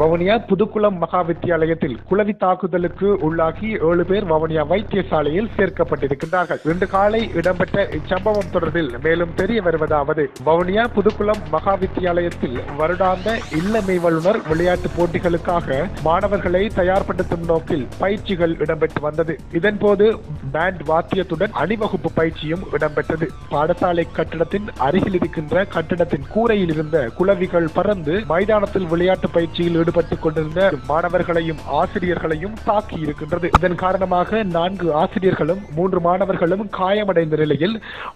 வவுனியா புதுக்குளம் மகா வித்தியாலயத்தில் குளவி தாக்குதலுக்கு உள்ளாகி ஏழு பேர் வவுனியா வைத்தியசாலையில் சேர்க்கப்பட்டிருக்கின்றார்கள். இன்று காலை இடம்பெற்ற இச்சம்பவம் தொடர்பில் மேலும் தெரிய வருவதாவது வவுனியா புதுக்குளம் மகா வித்தியாலயத்தில் வருடாந்த இல்லமை வல்லுநர் விளையாட்டு போட்டிகளுக்காக மாணவர்களை தயார்படுத்தும் நோக்கில் பயிற்சிகள் இடம்பெற்று வந்தது. இதன்போது பேண்ட் வாத்தியத்துடன் அணிவகுப்பு பயிற்சியும் இடம்பெற்றது. பாடசாலை கட்டிடத்தின் அருகில் இருக்கின்ற கட்டிடத்தின் கூரையில் இருந்த குளவிகள் பறந்து மைதானத்தில் விளையாட்டு பயிற்சியில் ஈடுபட்டுக் கொண்டிருந்த மாணவர்களையும் ஆசிரியர்களையும் தாக்கி இருக்கின்றது. இதன் காரணமாக நான்கு ஆசிரியர்களும் மூன்று மாணவர்களும் காயமடைந்த நிலையில்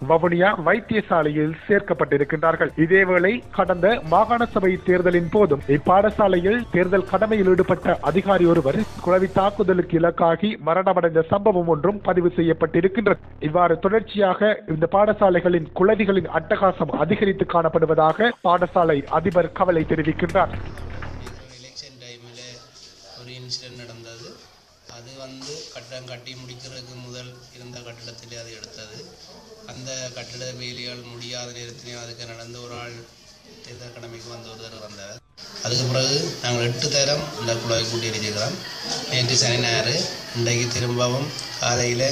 வவுனியா வைத்தியசாலையில் சேர்க்கப்பட்டிருக்கின்றார்கள். இதேவேளை கடந்த மாகாண சபை தேர்தலின் போதும் இப்பாடசாலையில் தேர்தல் கடமையில் ஈடுபட்ட அதிகாரி ஒருவர் குழவி தாக்குதலுக்கு இலக்காகி மரணமடைந்த சம்பவம் ஒன்றும் பதிவு செய்யப்பட்டிருக்கின்றது. இவ்வாறு தொடர்ச்சியாக இந்த பாடசாலைகளின் குழவிகளின் அட்டகாசம் அதிகரித்து காணப்படுவதாக பாடசாலை அதிபர் கவலை தெரிவிக்கின்றார். ஒரு இன்சிடென்ட் நடந்தது. அது வந்து கட்டம் கட்டி முடிக்கிறதுக்கு முதல் இருந்த கட்டிடத்திலே அது எடுத்தது. அந்த கட்டிட வேலையால் முடியாத நேரத்திலையும் அதுக்கு நடந்த ஒரு ஆள் தேர்தல் கடமைக்கு வந்த ஒருத்தர் வந்தார். அதுக்கு பிறகு நாங்கள் எட்டு தரம் இந்த குழாய் கூட்டி அடிச்சிருக்கிறோம் நேற்று சனி ஞாயிறு. இன்றைக்கு திரும்பவும் காலையில்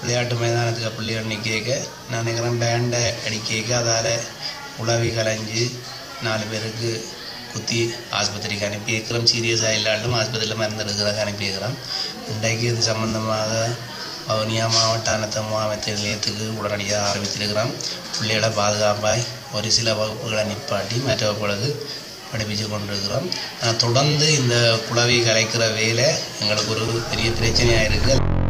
விளையாட்டு மைதானத்துக்கு பிள்ளைகள் நிற்க நான் நினைக்கிறேன் பேண்டை அடிக்க அதால் உழவி கலைஞ்சு நாலு பேருக்கு குத்தி ஆஸ்பத்திரிக்கு அனுப்பியிருக்கிறோம் சீரியஸாக இல்லாட்டும் ஆஸ்பத்திரியில் மருந்து எடுக்கிறதுக்கு அனுப்பியிருக்கிறோம் இன்றைக்கு இது சம்பந்தமாக வவுனியா மாவட்ட அனத்த மாவட்ட நிலையத்துக்கு உடனடியாக ஆரம்பித்திருக்கிறோம் பிள்ளைகளை பாதுகாப்பாய் ஒரு சில வகுப்புகளை நிப்பாட்டி மற்ற வகுப்புகளுக்கு படிப்பிச்சு கொண்டிருக்கிறோம் தொடர்ந்து இந்த குழவி கலைக்கிற வேலை எங்களுக்கு ஒரு பெரிய பிரச்சனையாக இருக்குது